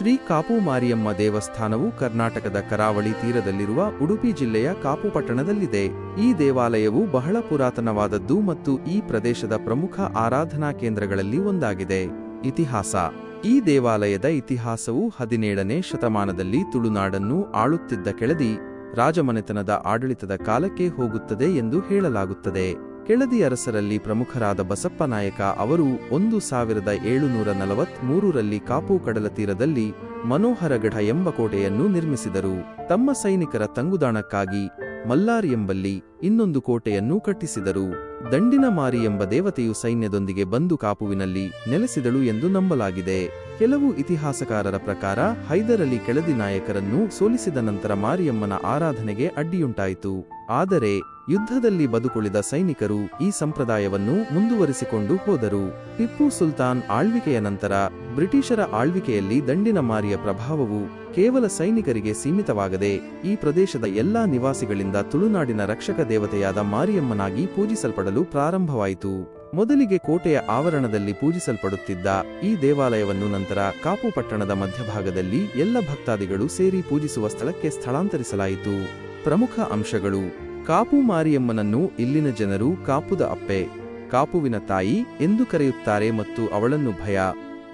ಶ್ರೀ ಕಾಪು ಮಾರಿಯಮ್ಮ ದೇವಸ್ಥಾನವು ಕರ್ನಾಟಕದ ಕರಾವಳಿ ತೀರದಲ್ಲಿರುವ ಉಡುಪಿ ಜಿಲ್ಲೆಯ ಕಾಪು ಪಟ್ಟಣದಲ್ಲಿದೆ. ಈ ದೇವಾಲಯವು ಬಹಳ ಪುರಾತನವಾದದ್ದು ಮತ್ತು ಈ ಪ್ರದೇಶದ ಪ್ರಮುಖ ಆರಾಧನಾ ಕೇಂದ್ರಗಳಲ್ಲಿ ಒಂದಾಗಿದೆ. ಇತಿಹಾಸ. ಈ ದೇವಾಲಯದ ಇತಿಹಾಸವು ಹದಿನೇಳನೇ ಶತಮಾನದಲ್ಲಿ ತುಳುನಾಡನ್ನು ಆಳುತ್ತಿದ್ದ ಕೆಳದಿ ರಾಜಮನೆತನದ ಆಡಳಿತದ ಕಾಲಕ್ಕೆ ಹೋಗುತ್ತದೆ ಎಂದು ಹೇಳಲಾಗುತ್ತದೆ. ಕೆಳದಿ ಅರಸರಲ್ಲಿ ಪ್ರಮುಖರಾದ ಬಸಪ್ಪನಾಯಕ ಅವರು ಒಂದು ಸಾವಿರದ ಏಳುನೂರ ನಲವತ್ಮೂರರಲ್ಲಿ ಕಾಪು ಕಡಲ ತೀರದಲ್ಲಿ ಮನೋಹರಗಢ ಎಂಬ ಕೋಟೆಯನ್ನು ನಿರ್ಮಿಸಿದರು. ತಮ್ಮ ಸೈನಿಕರ ತಂಗುದಾಣಕ್ಕಾಗಿ ಮಲ್ಲಾರ್ ಎಂಬಲ್ಲಿ ಇನ್ನೊಂದು ಕೋಟೆಯನ್ನು ಕಟ್ಟಿಸಿದರು. ದಂಡಿನ ಮಾರಿ ಎಂಬ ದೇವತೆಯು ಸೈನ್ಯದೊಂದಿಗೆ ಬಂದು ಕಾಪುವಿನಲ್ಲಿ ನೆಲೆಸಿದಳು ಎಂದು ನಂಬಲಾಗಿದೆ. ಕೆಲವು ಇತಿಹಾಸಕಾರರ ಪ್ರಕಾರ ಹೈದರಲಿ ಕೆಳದಿ ನಾಯಕರನ್ನು ಸೋಲಿಸಿದ ನಂತರ ಮಾರಿಯಮ್ಮನ ಆರಾಧನೆಗೆ ಅಡ್ಡಿಯುಂಟಾಯಿತು. ಆದರೆ, ಯುದ್ಧದಲ್ಲಿ ಬದುಕುಳಿದ ಸೈನಿಕರು ಈ ಸಂಪ್ರದಾಯವನ್ನು ಮುಂದುವರಿಸಿಕೊಂಡು ಹೋದರು. ಟಿಪ್ಪು ಸುಲ್ತಾನ್ ಆಳ್ವಿಕೆಯ ನಂತರ, ಬ್ರಿಟಿಷರ ಆಳ್ವಿಕೆಯಲ್ಲಿ ದಂಡಿನ ಮಾರಿಯ ಪ್ರಭಾವವು ಕೇವಲ ಸೈನಿಕರಿಗೆ ಸೀಮಿತವಾಗದೆ, ಈ ಪ್ರದೇಶದ ಎಲ್ಲಾ ನಿವಾಸಿಗಳಿಂದ ತುಳುನಾಡಿನ ರಕ್ಷಕ ದೇವತೆಯಾದ ಮಾರಿಯಮ್ಮನಾಗಿ ಪೂಜಿಸಲ್ಪಡಲು ಪ್ರಾರಂಭವಾಯಿತು. ಮೊದಲಿಗೆ ಕೋಟೆಯ ಆವರಣದಲ್ಲಿ ಪೂಜಿಸಲ್ಪಡುತ್ತಿದ್ದ ಈ ದೇವಾಲಯವನ್ನು ನಂತರ ಕಾಪು ಪಟ್ಟಣದ ಮಧ್ಯಭಾಗದಲ್ಲಿ ಎಲ್ಲ ಭಕ್ತಾದಿಗಳು ಸೇರಿ ಪೂಜಿಸುವ ಸ್ಥಳಕ್ಕೆ ಸ್ಥಳಾಂತರಿಸಲಾಯಿತು. ಪ್ರಮುಖ ಅಂಶಗಳು. ಕಾಪು ಮಾರಿಯಮ್ಮನನ್ನು ಇಲ್ಲಿನ ಜನರು ಕಾಪುದ ಅಪ್ಪೆ. ಕಾಪುವಿನ ತಾಯಿ ಎಂದು ಕರೆಯುತ್ತಾರೆ ಮತ್ತು ಅವಳನ್ನು ಭಯ.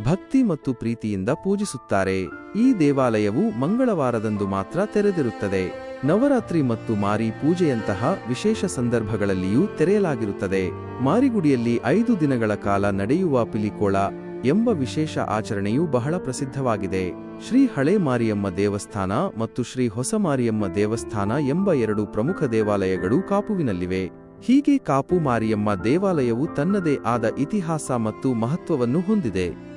ಭಕ್ತಿ ಮತ್ತು ಪ್ರೀತಿಯಿಂದ ಪೂಜಿಸುತ್ತಾರೆ. ಈ ದೇವಾಲಯವು ಮಂಗಳವಾರದಂದು ಮಾತ್ರ ತೆರೆದಿರುತ್ತದೆ. ನವರಾತ್ರಿ ಮತ್ತು ಮಾರಿ ಪೂಜೆಯಂತಹ ವಿಶೇಷ ಸಂದರ್ಭಗಳಲ್ಲಿಯೂ ತೆರೆಯಲಾಗಿರುತ್ತದೆ. ಮಾರಿಗುಡಿಯಲ್ಲಿ ಐದು ದಿನಗಳ ಕಾಲ ನಡೆಯುವ ಪಿಲಿಕೋಳ ಎಂಬ ವಿಶೇಷ ಆಚರಣೆಯು ಬಹಳ ಪ್ರಸಿದ್ಧವಾಗಿದೆ. ಶ್ರೀ ಹಳೆ ಮಾರಿಯಮ್ಮ ದೇವಸ್ಥಾನ ಮತ್ತು ಶ್ರೀ ಹೊಸ ಮಾರಿಯಮ್ಮ ದೇವಸ್ಥಾನ ಎಂಬ ಎರಡು ಪ್ರಮುಖ ದೇವಾಲಯಗಳು ಕಾಪುವಿನಲ್ಲಿವೆ. ಹೀಗೆ ಕಾಪು ಮಾರಿಯಮ್ಮ ದೇವಾಲಯವು ತನ್ನದೇ ಆದ ಇತಿಹಾಸ ಮತ್ತು ಮಹತ್ವವನ್ನು ಹೊಂದಿದೆ.